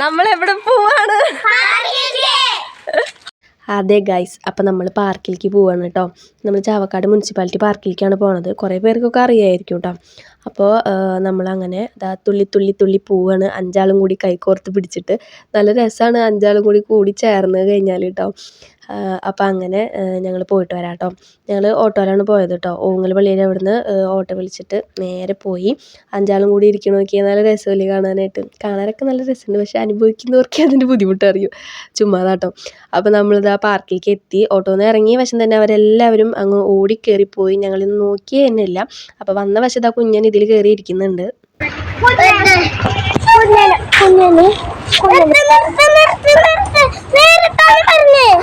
നമ്മൾ എവിടെ പോവാണ് അതെ ഗൈസ് അപ്പം നമ്മൾ പാർക്കിലേക്ക് പോവാണ് കേട്ടോ. നമ്മൾ ചാവക്കാട് മുനിസിപ്പാലിറ്റി പാർക്കിലേക്കാണ് പോണത്. കുറേ പേർക്കൊക്കെ അറിയായിരിക്കും കേട്ടോ. അപ്പോൾ നമ്മളങ്ങനെ ദാ തുള്ളി തുള്ളി തുള്ളി പോവാണ് അഞ്ചാളും കൂടി കൈകോർത്ത് പിടിച്ചിട്ട് നല്ല രസമാണ് അഞ്ചാളും കൂടി കൂടി ചേർന്ന് കഴിഞ്ഞാൽ കേട്ടോ അപ്പം അങ്ങനെ ഞങ്ങൾ പോയിട്ട് വരാം കേട്ടോ ഞങ്ങൾ ഓട്ടോയിലാണ് പോയത് കേട്ടോ ഓങ്ങൽ പള്ളിയിൽ അവിടുന്ന് ഓട്ടോ വിളിച്ചിട്ട് നേരെ പോയി. അഞ്ചാളും കൂടി ഇരിക്കണ നോക്കിയാൽ നല്ല രസമല്ലേ കാണാനായിട്ട്. കാണാനൊക്കെ നല്ല രസമുണ്ട്. പക്ഷെ അനുഭവിക്കുന്നവർക്കേ അതിന്റെ ബുദ്ധിമുട്ട് അറിയൂ ചുമ്മാതാട്ടോ. അപ്പോൾ നമ്മളിതാ പാർക്കിലേക്ക് എത്തി. ഓട്ടോയിൽ നിന്ന് ഇറങ്ങിയ വശം തന്നെ അവരെല്ലാവരും അങ്ങ് ഓടി ഞങ്ങളിന്ന് നോക്കിയേ തന്നെ ഇല്ല അപ്പോൾ വന്ന വശത്ത് ആ കുഞ്ഞൻ ഇതിൽ കയറി ഇരിക്കുന്നുണ്ട്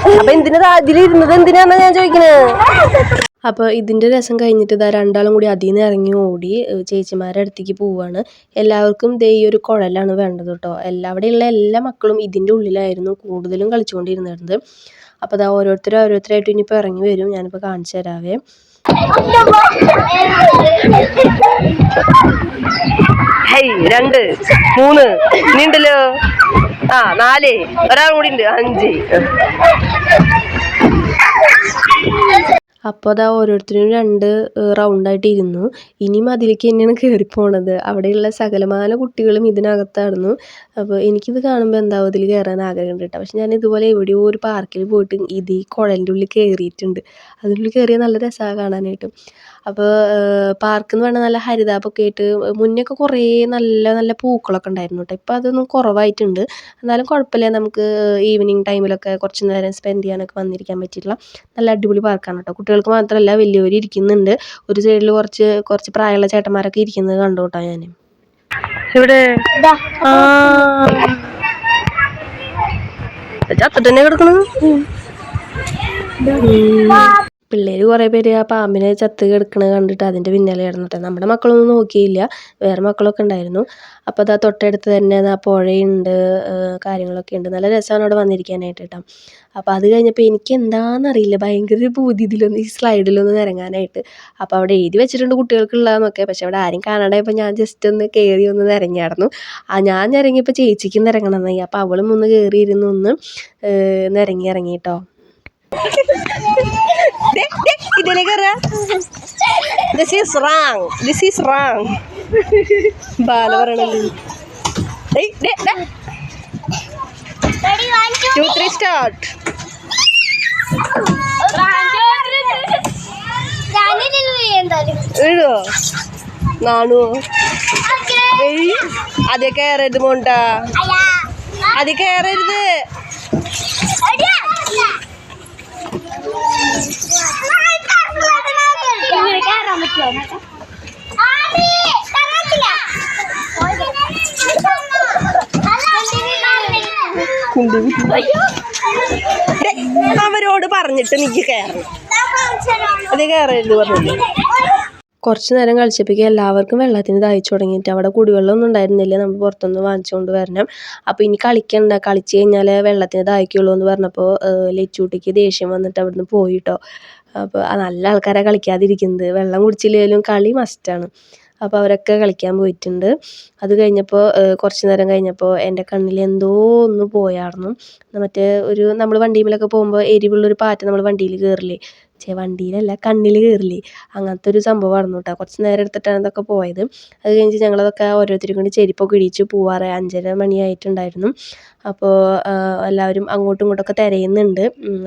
അപ്പൊ എന്തിനാ അതിലിരുന്നത് എന്തിനാന്നാ ഞാൻ ചോദിക്കണേ? അപ്പോൾ ഇതിന്റെ രസം കഴിഞ്ഞിട്ട് ഇതാ രണ്ടാളും കൂടി അതിൽ നിന്ന് ഇറങ്ങി ഓടി ചേച്ചിമാരുടെ അടുത്തേക്ക് പോവുകയാണ് എല്ലാവർക്കും ദേ ഈ ഒരു കുഴലാണ് വേണ്ടത് കേട്ടോ എല്ലാ അവിടെയുള്ള എല്ലാ മക്കളും ഇതിന്റെ ഉള്ളിലായിരുന്നു കൂടുതലും കളിച്ചുകൊണ്ടിരുന്നത്. അപ്പോൾ അതാ ഓരോരുത്തരും ഓരോരുത്തരായിട്ട് ഇനിയിപ്പോൾ ഇറങ്ങി വരും. ഞാനിപ്പോൾ കാണിച്ചു തരാവേ. രണ്ട് മൂന്ന് നീണ്ടല്ലോ. ആ നാല് ഒരാൾ കൂടി ഉണ്ട്. അഞ്ച്. അപ്പോൾ അതാ ഓരോരുത്തരും രണ്ട് റൗണ്ടായിട്ട് ഇരുന്നു ഇനിയും അതിലേക്ക് തന്നെയാണ് കയറി പോണത്. അവിടെയുള്ള സകലമാന കുട്ടികളും ഇതിനകത്തായിരുന്നു. അപ്പോൾ എനിക്കിത് കാണുമ്പോൾ എന്താവും ഇതിൽ കയറാൻ ആഗ്രഹം ഉണ്ട് കേട്ടോ പക്ഷെ ഞാൻ ഇതുപോലെ എവിടെയോ ഒരു പാർക്കിൽ പോയിട്ട് ഇത് ഈ കുഴലിന്റെ ഉള്ളിൽ കയറിയിട്ടുണ്ട് അതിന്റെ ഉള്ളിൽ കയറിയാൽ നല്ല രസമാണ് കാണാനായിട്ട്. അപ്പോൾ പാർക്ക് എന്ന് പറഞ്ഞാൽ നല്ല ഹരിതാപമൊക്കെ ആയിട്ട് മുന്നൊക്കെ കുറേ നല്ല നല്ല പൂക്കളൊക്കെ ഉണ്ടായിരുന്നു കേട്ടോ ഇപ്പോൾ അതൊന്നും കുറവായിട്ടുണ്ട്. എന്നാലും കുഴപ്പമില്ല നമുക്ക് ഈവനിങ് ടൈമിലൊക്കെ കുറച്ച് നേരം സ്പെൻഡ് ചെയ്യാനൊക്കെ വന്നിരിക്കാൻ പറ്റിയിട്ടുള്ള നല്ല അടിപൊളി പാർക്കാണ് കേട്ടോ കുട്ടികൾക്ക് മാത്രമല്ല വലിയവർ ഇരിക്കുന്നുണ്ട്. ഒരു സൈഡിൽ കുറച്ച് കുറച്ച് പ്രായമുള്ള ചേട്ടന്മാരൊക്കെ ഇരിക്കുന്നത് കണ്ടു കേട്ടോ ഞാൻ ഇവിടെ ആ. ചത്തിട്ട് തന്നെ കിടക്കണത് പിള്ളേർ കുറേ പേര് ആ പാമ്പിനെ ചത്ത് കിടക്കണത് കണ്ടിട്ട് അതിന്റെ പിന്നാലെ നടന്നു നമ്മുടെ മക്കളൊന്നും നോക്കിയില്ല. വേറെ മക്കളൊക്കെ ഉണ്ടായിരുന്നു. അപ്പോൾ അതാ തൊട്ടടുത്ത് തന്നെ ആ പുഴയുണ്ട് കാര്യങ്ങളൊക്കെ ഉണ്ട്. നല്ല രസമാണ് അവിടെ വന്നിരിക്കാനായിട്ട് കേട്ടോ അപ്പോൾ അത് കഴിഞ്ഞപ്പോൾ എനിക്ക് എന്താണെന്നറിയില്ല ഭയങ്കര ഭൂതി ഇതിലൊന്നും ഈ സ്ലൈഡിലൊന്നും ഇറങ്ങാനായിട്ട് അപ്പോൾ അവിടെ എഴുതി വെച്ചിട്ടുണ്ട് കുട്ടികൾക്കുള്ളതെന്നൊക്കെ പക്ഷെ അവിടെ ആരും കാണാണ്ടായപ്പോൾ ഞാൻ ജസ്റ്റ് ഒന്ന് കയറി ഒന്ന് നിരങ്ങിയായിരുന്നു ആ ഞാൻ ഇറങ്ങിയപ്പോൾ ചേച്ചിക്കും എന്നായി അപ്പോൾ അവളും ഒന്ന് കയറി ഇരുന്ന് ഒന്ന് ഇറങ്ങി ഇറങ്ങി കേട്ടോ ഇതിലെ കയറുക this is wrong this is wrong Bala they. Two three start നാണുവോ? ഏയ് അതേ കയറരുത് മോണ്ട. അതേ കയറരുത് അവരോട് പറഞ്ഞിട്ട് എനിക്ക് കയറണം അത് കയറരുത് പറഞ്ഞു കുറച്ച് നേരം കളിച്ചപ്പോഴേക്കും എല്ലാവർക്കും വെള്ളത്തിന് ദാഹിച്ചു തുടങ്ങിയിട്ട് അവിടെ കുടിവെള്ളമൊന്നും ഉണ്ടായിരുന്നില്ല. നമ്മൾ പുറത്തുനിന്ന് വാങ്ങിച്ചുകൊണ്ട് വരണം. അപ്പോൾ ഇനി കളിക്കണ്ട. കളിച്ച് കഴിഞ്ഞാൽ വെള്ളത്തിന് ദാഹിക്കുള്ളൂ എന്ന് പറഞ്ഞപ്പോൾ ലെച്ചൂട്ടിക്ക് ദേഷ്യം വന്നിട്ട് അവിടുന്ന് പോയിട്ടോ. അപ്പോൾ നല്ല ആൾക്കാരാണ് കളിക്കാതിരിക്കുന്നത്. വെള്ളം കുടിച്ചില്ലെങ്കിലും കളി മസ്റ്റാണ് അപ്പോൾ അവരൊക്കെ കളിക്കാൻ പോയിട്ടുണ്ട്. അത് കഴിഞ്ഞപ്പോൾ കുറച്ച് നേരം കഴിഞ്ഞപ്പോൾ എന്റെ കണ്ണിൽ എന്തോ ഒന്ന് പോയായിരുന്നു മറ്റേ ഒരു നമ്മൾ വണ്ടിയിലൊക്കെ പോകുമ്പോൾ എരിവുള്ളൊരു പാറ്റ നമ്മൾ വണ്ടിയിൽ കയറില്ലേ? ചേ വണ്ടിയിലല്ല കണ്ണിൽ കയറില്ലേ അങ്ങനത്തെ ഒരു സംഭവമായിരുന്നു കേട്ടോ കുറച്ച് നേരം എടുത്തിട്ടാണ് ഇതൊക്കെ പോയത്. അത് കഴിഞ്ഞ് ഞങ്ങളതൊക്കെ ഓരോരുത്തരും കൂടി ചെരുപ്പൊക്കെ ഇടിച്ച് പോവാറ്. അഞ്ചര മണിയായിട്ടുണ്ടായിരുന്നു അപ്പോൾ എല്ലാവരും അങ്ങോട്ടും ഇങ്ങോട്ടൊക്കെ തിരയുന്നുണ്ട്.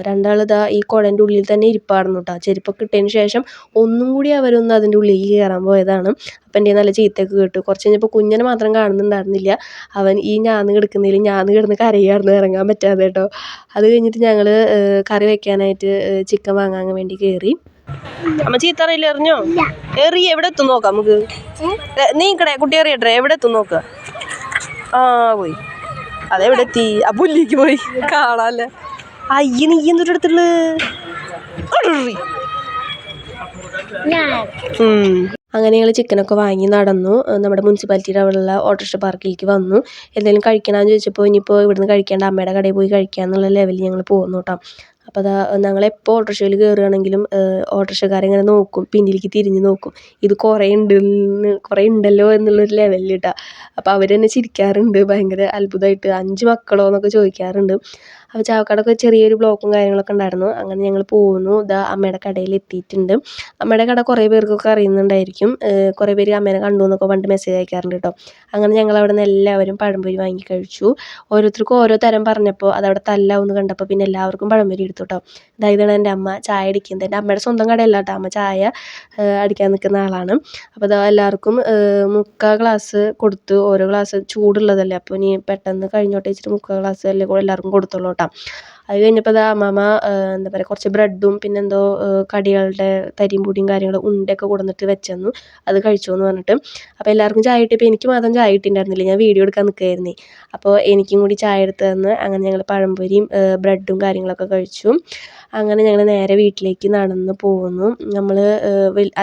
രണ്ടാൾ ഇതാ ഈ കുഴന്റെ ഉള്ളിൽ തന്നെ ഇരിപ്പായിരുന്നു കേട്ടോ ചെരുപ്പൊക്കെ ഇട്ടതിന് ശേഷം ഒന്നും കൂടി അവരൊന്ന് അതിന്റെ ഉള്ളിലേക്ക് കയറാൻ പോയതാണ്. അപ്പം എന്റെ നല്ല ചീത്തയൊക്കെ കേട്ടു. കുറച്ച് കഴിഞ്ഞപ്പോൾ കുഞ്ഞിനെ മാത്രം കാണുന്നുണ്ടായിരുന്നില്ല. അവൻ ഈ ഞാന്ന് കിടക്കുന്നതിൽ ഞാന്ന് കിടന്ന് കരയായിരുന്നു ഇറങ്ങാൻ പറ്റാതെ കേട്ടോ. അത് കഴിഞ്ഞിട്ട് ഞങ്ങൾ കറി വെക്കാനായിട്ട് ചിക്കൻ വാങ്ങാൻ വേണ്ടി കയറി അമ്മ ചീത്ത അറിയില്ല എറിഞ്ഞോ എറി എവിടെ എത്തും നോക്കാം നമുക്ക്. നീ കടേ കുട്ടി എറിയട്ടെ എവിടെ എത്തും നോക്ക. ആ പോയി. അതെവിടെ എത്തി? ആ പുല്ലിക്ക് പോയി. കാണാല്ലേ? അയ്യ നീ എന്തൊരു എടുത്തുള്ളു അങ്ങനെ ഞങ്ങൾ ചിക്കനൊക്കെ വാങ്ങി നടന്നു. നമ്മുടെ മുനിസിപ്പാലിറ്റിയുടെ അവിടെയുള്ള ഓട്ടോറിക്ഷ പാർക്കിലേക്ക് വന്നു. എന്തെങ്കിലും കഴിക്കണമെന്ന് ചോദിച്ചപ്പോൾ ഇനിയിപ്പോൾ ഇവിടുന്ന് കഴിക്കേണ്ട അമ്മയുടെ കടയിൽ പോയി കഴിക്കാന്നുള്ള ലെവലിൽ ഞങ്ങൾ പോകുന്നു കേട്ടോ അപ്പോൾ അതാ ഞങ്ങളെപ്പോൾ ഓട്ടോറിക്ഷയിൽ കയറുകയാണെങ്കിലും ഓട്ടോറിക്ഷക്കാരിങ്ങനെ നോക്കും. പിന്നിലേക്ക് തിരിഞ്ഞ് നോക്കും. ഇത് കുറേ ഉണ്ട് കുറേ ഉണ്ടല്ലോ എന്നുള്ളൊരു ലെവലിൽ കേട്ടോ അപ്പോൾ അവർ തന്നെ ചിരിക്കാറുണ്ട്. ഭയങ്കര അത്ഭുതമായിട്ട് അഞ്ച് മക്കളോ എന്നൊക്കെ ചോദിക്കാറുണ്ട്. അപ്പോൾ ചാവക്കാടൊക്കെ ചെറിയൊരു ബ്ലോക്കും കാര്യങ്ങളൊക്കെ ഉണ്ടായിരുന്നു. അങ്ങനെ ഞങ്ങൾ പോകുന്നു ഇതാ അമ്മയുടെ കടയിൽ എത്തിയിട്ടുണ്ട്. അമ്മയുടെ കട കുറേ പേർക്കൊക്കെ അറിയുന്നുണ്ടായിരിക്കും. കുറേ പേര് അമ്മേനെ കണ്ടു എന്നൊക്കെ പറഞ്ഞിട്ട് മെസ്സേജ് അയക്കാറുണ്ട് കേട്ടോ. അങ്ങനെ ഞങ്ങൾ അവിടെ നിന്ന് എല്ലാവരും പഴംപൊരി വാങ്ങി കഴിച്ചു. ഓരോരുത്തർക്കും ഓരോ തരം പറഞ്ഞപ്പോൾ അതവിടെ തല്ലാവുന്ന കണ്ടപ്പോൾ പിന്നെ എല്ലാവർക്കും പഴംപൊരി എടുത്തു കേട്ടോ ഇതാ ഇതാണ് എന്റെ അമ്മ ചായ അടിക്കുന്നത്. എന്റെ അമ്മയുടെ സ്വന്തം കടയല്ല കേട്ടോ. അമ്മ ചായ അടിക്കാൻ നിൽക്കുന്ന ആളാണ്. അപ്പോൾ ഇതാ എല്ലാവർക്കും മുക്കാൽ ഗ്ലാസ് കൊടുത്തു ഓരോ ഗ്ലാസ് ചൂടുള്ളതല്ലേ? അപ്പോൾ ഇനി പെട്ടെന്ന് കഴിഞ്ഞോട്ടെ വെച്ചിട്ട് മുക്കാൽ ഗ്ലാസ് അല്ലേ എല്ലാവർക്കും കൊടുത്തോളൂ കേട്ടോ. അത് കഴിഞ്ഞപ്പോൾ ദാ അമ്മാമ എന്താ പറയുക കുറച്ച് ബ്രെഡും പിന്നെ എന്തോ കടികളുടെ തരിയും പൊടിയും കാര്യങ്ങളും ഉണ്ടയൊക്കെ കൊണ്ടുവന്നിട്ട് വെച്ചെന്നു. അത് കഴിച്ചു എന്ന് പറഞ്ഞിട്ട്. അപ്പോൾ എല്ലാവർക്കും ചായ കിട്ടിയപ്പോൾ എനിക്ക് മാത്രം ചായ കിട്ടിയിട്ടുണ്ടായിരുന്നില്ല. ഞാൻ വീഡിയോ എടുക്കാൻ നിൽക്കുകയായിരുന്നു അപ്പോൾ എനിക്കും കൂടി ചായ എടുത്ത് തന്ന് അങ്ങനെ ഞങ്ങൾ പഴംപൊരിയും ബ്രെഡും കാര്യങ്ങളൊക്കെ കഴിച്ചു. അങ്ങനെ ഞങ്ങൾ നേരെ വീട്ടിലേക്ക് നടന്ന് പോകുന്നു നമ്മൾ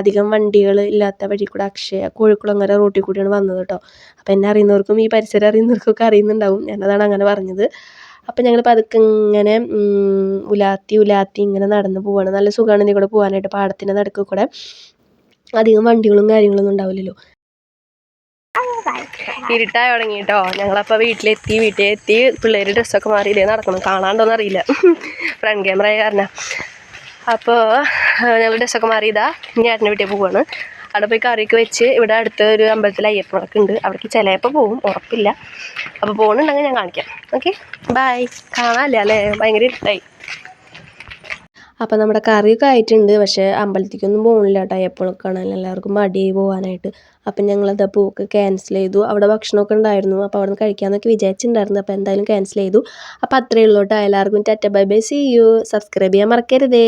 അധികം വണ്ടികൾ ഇല്ലാത്ത വഴി കൂടെ അക്ഷയ കോഴിക്കുളങ്ങര റോട്ടിൽ കൂടിയാണ് വന്നത് കേട്ടോ. അപ്പോൾ എന്നെ അറിയുന്നവർക്കും ഈ പരിസരം അറിയുന്നവർക്കൊക്കെ അറിയുന്നുണ്ടാവും. ഞാനതാണ് അങ്ങനെ പറഞ്ഞത്. അപ്പം ഞങ്ങൾ പതുക്കെ ഇങ്ങനെ ഉലാത്തി ഉലാത്തി ഇങ്ങനെ നടന്ന് പോവാണ്. നല്ല സുഖമാണ് ഇതിൽ കൂടെ പോവാനായിട്ട് പാടത്തിന്റെ നടുക്കിൽ കൂടെ. അധികം വണ്ടികളും കാര്യങ്ങളൊന്നും ഉണ്ടാവില്ലല്ലോ. ഇരുട്ടായി തുടങ്ങി കേട്ടോ ഞങ്ങളപ്പോൾ വീട്ടിലെത്തി വീട്ടിലെത്തി. പിള്ളേർ ഡ്രസ്സൊക്കെ മാറി ഇതേ നടക്കണം. കാണാണ്ടോന്ന് അറിയില്ല. ഫ്രണ്ട് ക്യാമറ കാരണം. അപ്പോൾ ഞങ്ങൾ ഡ്രസ്സൊക്കെ മാറി ഇതാ ഇനി ഏട്ടന്റെ വീട്ടിൽ പോവാണ്. അവിടെ പോയി കറിയൊക്കെ വെച്ച് ഇവിടെ അടുത്ത് ഒരു അമ്പലത്തിൽ അയ്യപ്പനൊക്കെ ഉണ്ട്. അവിടേക്ക് ചിലപ്പോൾ പോകും ഉറപ്പില്ല. അപ്പോൾ പോകുന്നുണ്ടെങ്കിൽ ഞാൻ കാണിക്കാം. ഓക്കെ? ബൈ കാണാല്ലേ? അല്ലേ? ഭയങ്കര ഇഷ്ടമായി അപ്പോൾ നമ്മുടെ കറിയൊക്കെ ആയിട്ടുണ്ട്. പക്ഷേ അമ്പലത്തിലേക്കൊന്നും പോകുന്നില്ല കേട്ടോ. അയ്യപ്പനൊക്കെ കാണാൻ എല്ലാവർക്കും മടിയായി പോകാനായിട്ട് അപ്പം ഞങ്ങളത് പോക്ക് ക്യാൻസൽ ചെയ്തു. അവിടെ ഭക്ഷണമൊക്കെ ഉണ്ടായിരുന്നു. അപ്പോൾ അവിടെ നിന്ന് കഴിക്കാമെന്നൊക്കെ വിചാരിച്ചിട്ടുണ്ടായിരുന്നു. അപ്പോൾ എന്തായാലും ക്യാൻസൽ ചെയ്തു. അപ്പോൾ അത്രയേ ഉള്ളൂ കേട്ടോ. എല്ലാവർക്കും tata bye bye. See you subscribe ചെയ്യാൻ മറക്കരുതേ.